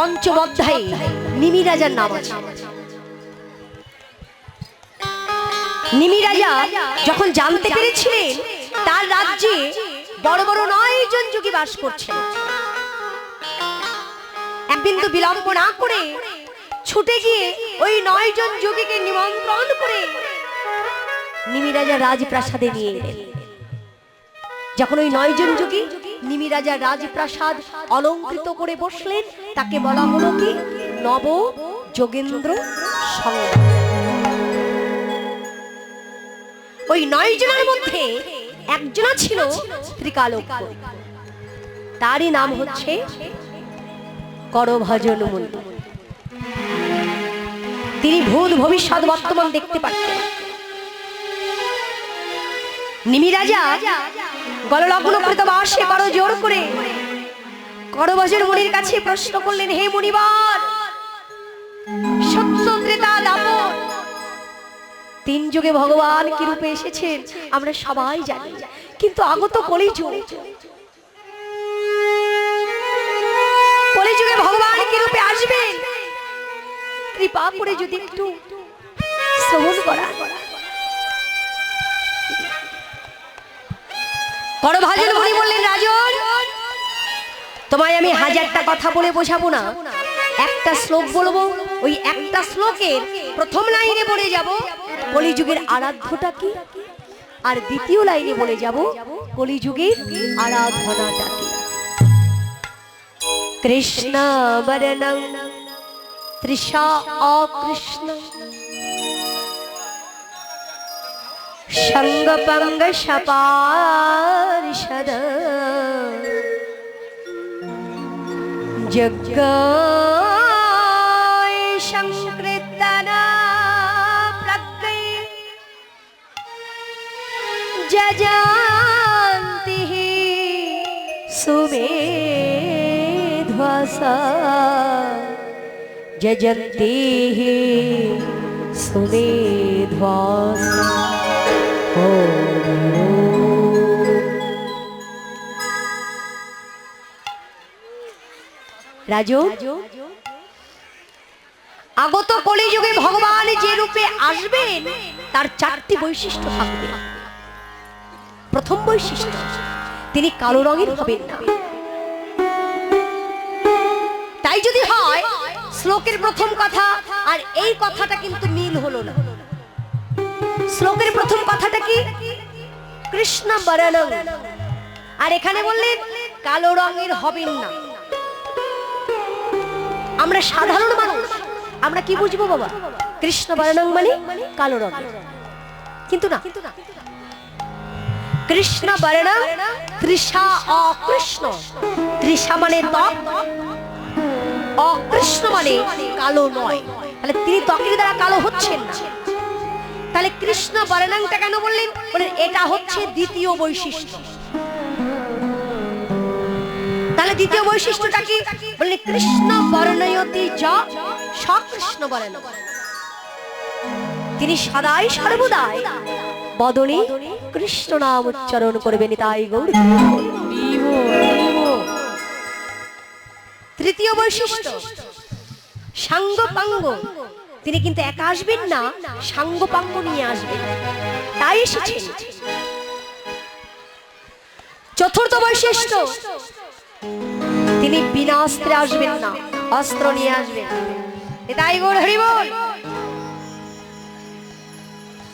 পঞ্চম অধ্যায়ে নিমি রাজার নাম আছে। নিমি রাজা যখন জানতে পেরেছিলেন তার রাজ্যে বড় বড় নয় জন যোগী বাস করছেন এক বিলম্ব না করে ছুটে গিয়ে ওই নয় জন যোগীকে নিমন্ত্রণ করে নিমি রাজা রাজপ্রাসাদে নিয়ে যখন ওই নয় জন যোগী নিমি রাজা রাজপ্রাসাদ অলঙ্কৃত করে বসলেন। তাকে বলা হলো কি? নব যোগেন্দ্র ওই নয় জনের মধ্যে একজনা ছিল ত্রিকালজ্ঞ তারই নাম হচ্ছে করভজন মুনি। তিনি ভূত ভবিষ্যৎ বর্তমান দেখতে পাচ্ছেন। নিমি রাজা গললগ্ন কৃত বাসে করো জোর করে। করভজন মুনির কাছে প্রশ্ন করলেন, হে মুনিবার তিন যুগে ভগবান কি রূপে এসেছেন, আমরা সবাই জানি। কিন্তু আগত কলিযুগ। কলিযুগে ভগবান কি রূপে আসবেন? কৃপা করে যদি একটু শ্রবণ করা। করভাজন মুনি বললেন, রাজন, তোমায় আমি হাজারটা কথা বলে বোঝাবো না। একটা শ্লোক বলব, ওই একটা শ্লোকের প্রথম লাইনে বলে যাব, কলিযুগের আরাধ্যটা কি? আর দ্বিতীয় লাইনে বলে যাব, কলিযুগের আরাধনাটা কি? কৃষ্ণ বরণং, তৃষা অকৃষ্ণ। সঙ্গপঙ্গ সপারিষদ জগায় সংকৃতনা প্রজ্ঞை যজান্তি সুমেধ্বসা রাজু? আগত কলিযুগে ভগবান যে রূপে আসবেন, তার চারটি বৈশিষ্ট্য থাকবে। প্রথম বৈশিষ্ট্য, তিনি কালো রঙের হবেন না। তাই যদি হয়, শ্লোকের প্রথম কথা আর এই কথাটা কিন্তু মিল হলো না। শ্লোকের প্রথম কথাটা কি? কৃষ্ণ বরণং আর এখানে বললেন, কালো রঙের হবেন না। আমরা সাধারণ মানুষ। আমরা কি বুঝব বাবা? কৃষ্ণ বর্ণং মানে কালো রঙ। কিন্তু না। কৃষ্ণ বর্ণং তৃষা অকৃষ্ণ। তৃষা মানে ত্বক অকৃষ্ণ মানে কালো নয়। তাহলে তিনি ত্বকের দ্বারা কালো হচ্ছেন না। তাহলে কৃষ্ণ বর্ণাংটা কেন বললেন? বলেন এটা হচ্ছে দ্বিতীয় বৈশিষ্ট্য। তাহলে দ্বিতীয় বৈশিষ্ট্যটা কি? বললেন কৃষ্ণ বর্ণয়তি যা সকৃষ্ণ বর্ণ তিনি সদাই সর্বদাই বদনে কৃষ্ণ নাম উচ্চারণ করবেন তাই গৌর। তৃতীয় বৈশিষ্ট্য সাঙ্গ পাঙ্গ তিনি কিন্তু একা আসবেন না সাঙ্গ পাঙ্গ নিয়ে আসবেন। তাই এসেছেন চতুর্থ বৈশিষ্ট্য তিনি বিনা অস্ত্রে আসবেন না, অস্ত্র নিয়ে আসবেন। তাই গোর হরিবল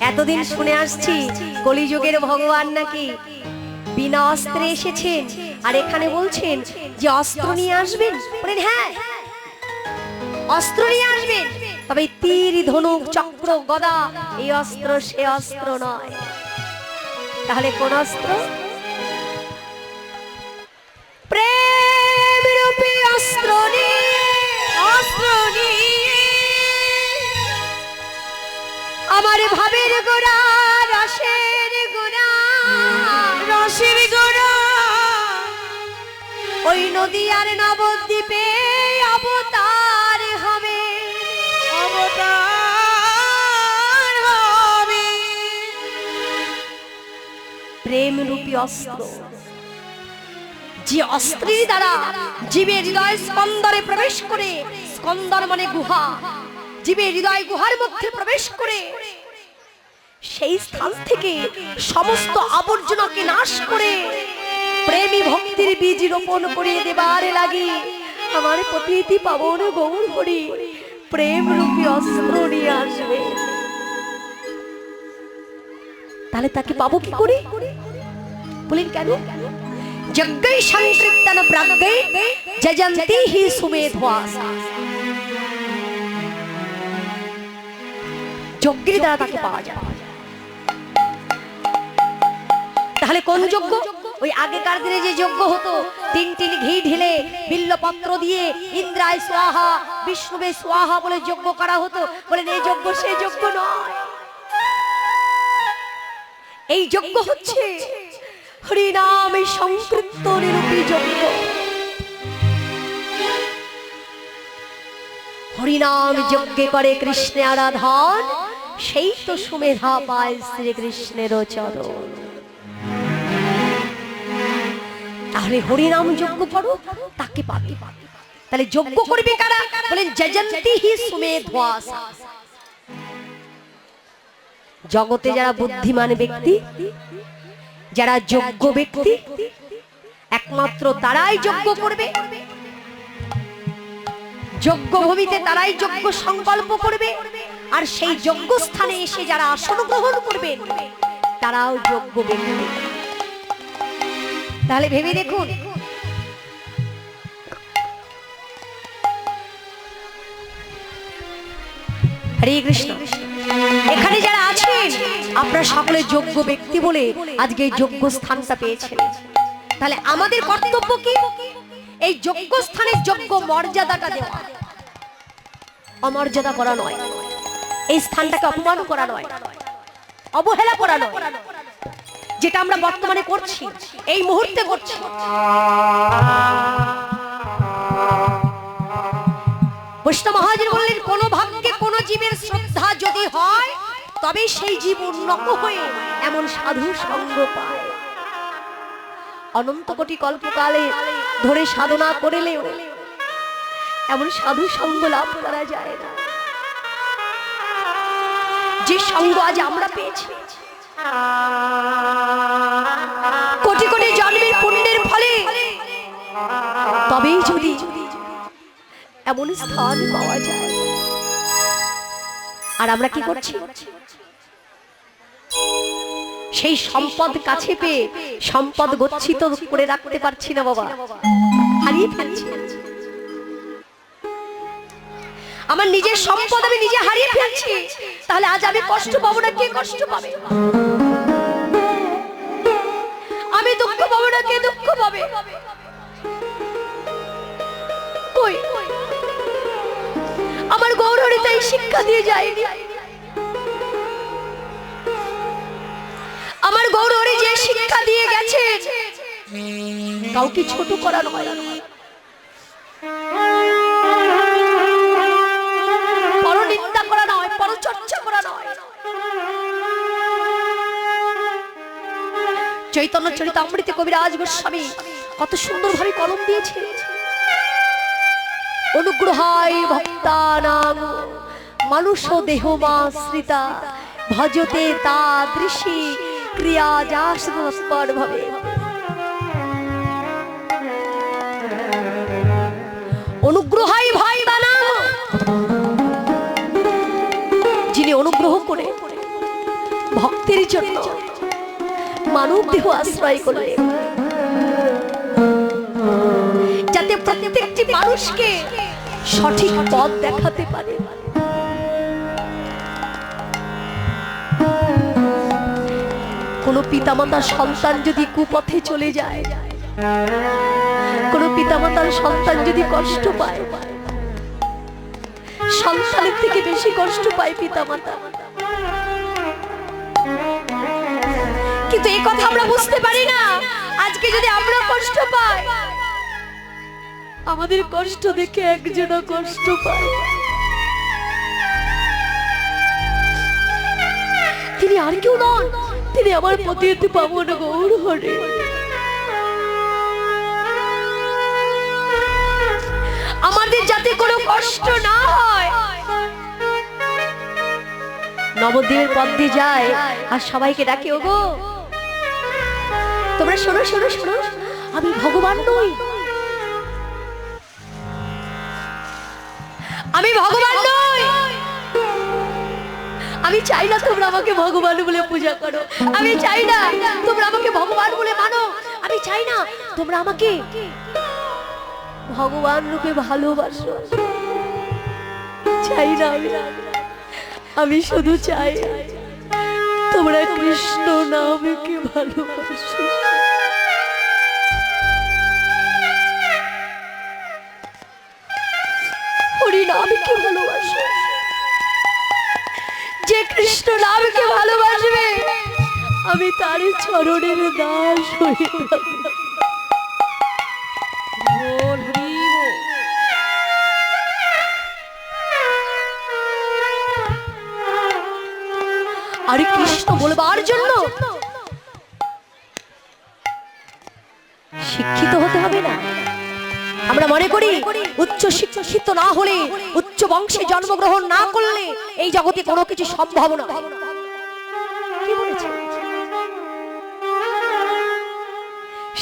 এতদিন শুনে আসছি, কলিযুগের ভগবান নাকি বিনা অস্ত্রে এসেছেন, আর এখানে বলছেন যে অস্ত্র নিয়ে আসবেন। বলেন হ্যাঁ। অস্ত্র নিয়ে আসবেন। তবে তীর, ধনুক, চক্র, গদা, এই অস্ত্র সে অস্ত্র নয়। তাহলে কোন অস্ত্র? আমার ভাবের গোড়া রসের গোড়া। রসের গোড়া। ওই নদী আর নবদ্বীপে অবতার হবে। অবতার হবে। প্রেম রূপী অস্ত্র। যে অস্ত্রের দ্বারা জীবের হৃদয় স্কন্দরে প্রবেশ করে স্কন্দর মানে গুহা। জীবের হৃদয় গুহার মধ্যে প্রবেশ করে সেই স্থান থেকে সমস্ত আবর্জনাকে নাশ করে প্রেমী ভক্তির বীজ রোপণ করিয়ে দেবার লাগি। আমার পতিতি পাবন গৌর হরি প্রেম রূপী অস্ত্র নিয়ে আসবে। তাহলে তাকে পাবো কি করে? বলেন কেন? যজ্ঞৈ সংকীর্তন প্রাজ্ঞৈ যজন্তি হি সুমেধ্বাস যজ্ঞের দ্বারা তাকে পাওয়া যায় তাহলে কোন যজ্ঞ ওই আগেকার দিনে যে যজ্ঞ হতো তিন তিন ঘি ঢেলে বিল্লপত্র দিয়ে ইন্দ্রায় সোয়াহা বিষ্ণুবে সোয়াহা বলে যজ্ঞ করা হতো। বলেন এই যজ্ঞ সেই যজ্ঞ নয়। এই যজ্ঞ হচ্ছে হরিনামে সংকৃত নিরূপী যজ্ঞ হরিনাম যজ্ঞে করে কৃষ্ণে আরাধন, সেই তো সুমেধা পায় শ্রীকৃষ্ণের চরণ। তাহলে হরিনাম যজ্ঞ করো তাকে পাবে। তাহলে যজ্ঞ করবে কারা? বলেন জয়ন্তী হি সুমেধ্বাসা জগতে যারা বুদ্ধিমান ব্যক্তি যারা যোগ্য ব্যক্তি একমাত্র তারাই যোগ্য করবে। যোগ্য ভূমিতে তারাই যোগ্য সংকল্প করবে। আর সেই যোগ্য স্থানে এসে যারা আসন গ্রহণ করবে তারাও যোগ্য ব্যক্তি। তাহলে ভেবে দেখুন। হরে কৃষ্ণ। এখানে যারা আছেন আপনারা সকলে যোগ্য ব্যক্তি বলে আজকে এই যোগ্য স্থানটা পেয়েছেন। তাহলে আমাদের কর্তব্য কি? এই যোগ্য স্থানে যোগ্য মর্যাদাটা দেওয়া। অমর্যাদা করা নয়। এই স্থানটাকে অপমান করা নয়। অবহেলা করা নয়। যেটা আমরা বর্তমানে করছি, এই মুহূর্তে করছি। বৈষ্ণব মহাজন বললেন, কোন ভাগ্যে কোন জীবের শ্রদ্ধা যদি হয় তবে সেই জীব উন্নত হয়ে এমন সাধু সঙ্গ পায়। অনন্ত কোটি কল্পকালে ধরে সাধনা করিলেও এমন সাধু সঙ্গ লাভ করা যায় না। যে সঙ্গ আজ আমরা পেয়েছি কোটি কোটি জন্মের পুণ্যের ফলে তবেই যদি এমন স্থান পাওয়া যায়। আর আমরা কি করছি? সেই সম্পদ কাছে পেয়ে সম্পদ গচ্ছিত করে রাখতে পারছি না বাবা। হারিয়ে ফেলছি। আমার নিজের সম্পদ আমি নিজে হারিয়ে ফেলছি। তাহলে আজ আমি কষ্ট পাবো না? কে কষ্ট পাবে? দুঃখ পাবো না, কে দুঃখ পাবে? কই? আমার গৌরী তাই শিক্ষা দিয়ে যায়নি। আমার গৌরী যে শিক্ষা দিয়ে গেছে, কাউকে ছোট করা নয়। চৈতন্য চরিতামৃতে কবিরাজ গোস্বামী কত সুন্দরভাবে কলম দিয়েছে। অনুগ্রহায় ভক্তানাং মানুষ দেহমাশ্রিতা, ভজতে তা দৃশি, ক্রিয়া যাস্পর ভাবে। অনুগ্রহাই ভাই বানা। যিনি অনুগ্রহ করে ভক্তের জন্য মানব দেহ আশ্রয় করলেন যাতে প্রত্যেকটি মানুষকে সঠিক পথ দেখাতে পারে। কোনো পিতামাতার সন্তান যদি কুপথে চলে যায়, কোনো পিতামাতার সন্তান যদি কষ্ট পায়, সন্তানের থেকে বেশি কষ্ট পায় পিতামাতা। কিন্তু এই কথা আমরা বুঝতে পারি না। আজকে যদি আমরা কষ্ট পাই, আমাদের কষ্ট দেখে একজনও কষ্ট পায়। তিনি আর কেউ নন, তিনি আমার পতিতে পাবন গৌর হরে। আমাদের যাতে কোনো কষ্ট না হয়, নবদ্বীপের পথ দিয়ে যায়, আর সবাইকে ডাকে, ওগো তোমরা শোনো শোনো শোনো। আমি ভগবান নই। আমি ভগবান নই। আমি চাই না তোমরা আমাকে ভগবান বলে পূজা করো। আমি চাই না তোমরা আমাকে ভগবান বলে মানো। আমি চাই না তোমরা আমাকে ভগবান রূপে ভালোবাসো। চাই না আমি। আমি শুধু চাই তোমরা কৃষ্ণ নামকে ভালোবাসো? হরি নামকে ভালোবাসো। যে কৃষ্ণ নামকে ভালোবাসবে আমি তার চরণের দাস হয়ে। আরে কৃষ্ণ বলবার জন্য শিক্ষিত হতে হবে না। আমরা মনে করি, উচ্চ শিক্ষিত না হলে, উচ্চ বংশে জন্মগ্রহণ না করলে এই জগতে কোনো কিছু সম্ভব না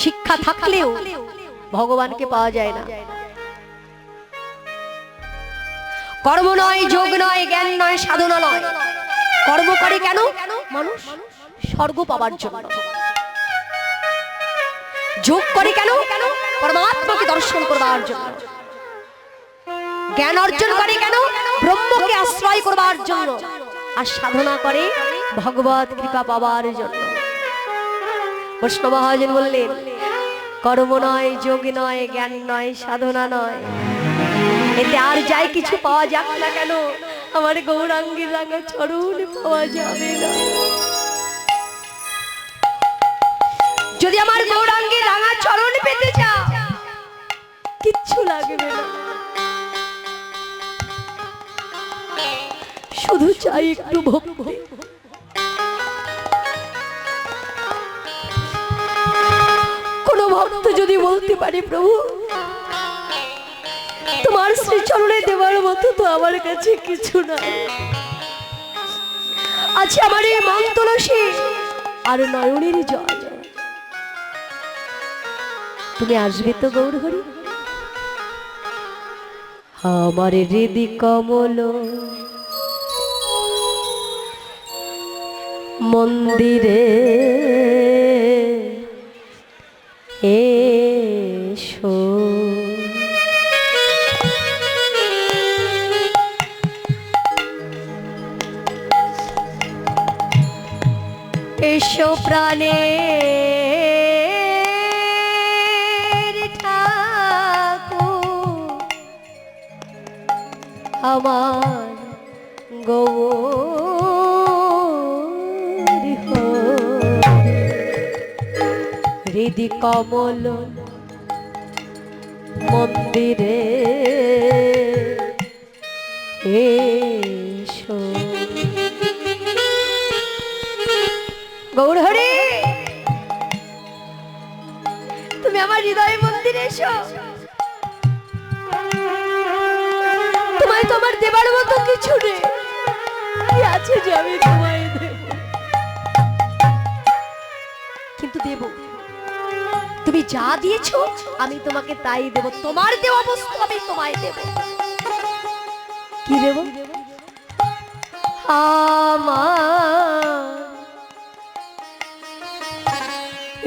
শিক্ষা থাকলেও ভগবানকে পাওয়া যায় না। কর্ম নয়, যোগ নয়, জ্ঞান নয়, সাধনা নয়। কর্ম করে কেন? মানুষ স্বর্গ পাবার জন্য। যোগ করে কেন? পরমাত্মাকে দর্শন করবার জন্য। জ্ঞান অর্জন করে কেন? ব্রহ্মকে আশ্রয় করবার জন্য। আর সাধনা করে ভগবত কৃপা পাবার জন্য। বৈষ্ণব মহাজন বললেন, কর্ম নয়, যোগ নয়, জ্ঞান নয়, সাধনা নয়। এতে আর যাই কিছু পাওয়া যাক না কেন? আমার গৌরাঙ্গের রাঙা চরণ পাওয়া যাবে না। কিচ্ছু লাগবে না। শুধু চাই একটু ভক্তি। কোন ভক্ত যদি বলতে পারে, প্রভু, তোমার শ্রীচরণে দেওয়ার মতো তো আমার কাছে কিছু না। আছে আমার এই মন তুলসী আর নয়নের জল তুমি আসবে তো গৌর আমার হৃদি কমল। মন্দিরে এসো। এসো প্রাণে। আমার গৌরী হৃদি কমল মন্দিরে যা দিয়েছ, আমি তোমাকে তাই দেব। তোমার দেওয়া বস্তু আমি তোমায় দেব। কি দেব?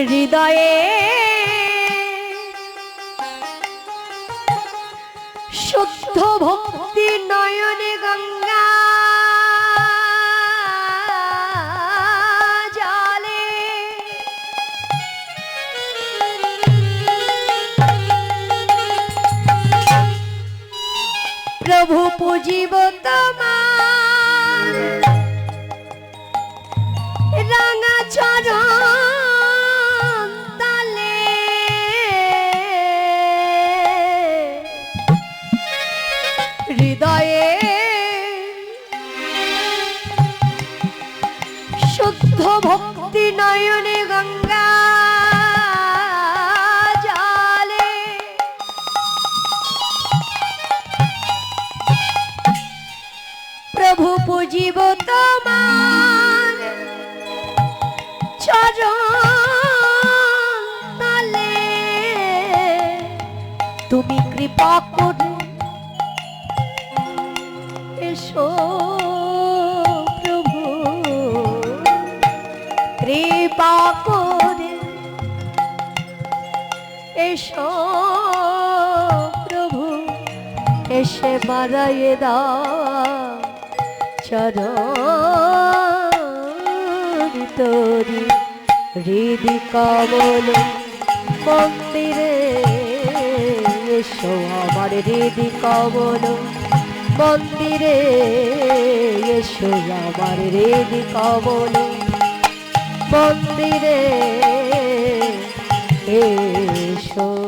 হৃদয়ে শুদ্ধ ভক্তি নয়নে গঙ্গা প্রভু পুজিব তোমার। রাঙা চরণ তালে। হৃদয়ে শুদ্ধ ভক্তি নয়নে গঙ্গা পুজিব তোমার চরণ তুমি কৃপা করে এসো প্রভু। কৃপা করে। এসো প্রভু। এসে বাড়াইয়ে দাও। চরণ তোরি হৃদি কমল মন্দিরে এসো আমার হৃদি কমল মন্দিরে এসো আমার হৃদি কমল মন্দিরে এসো।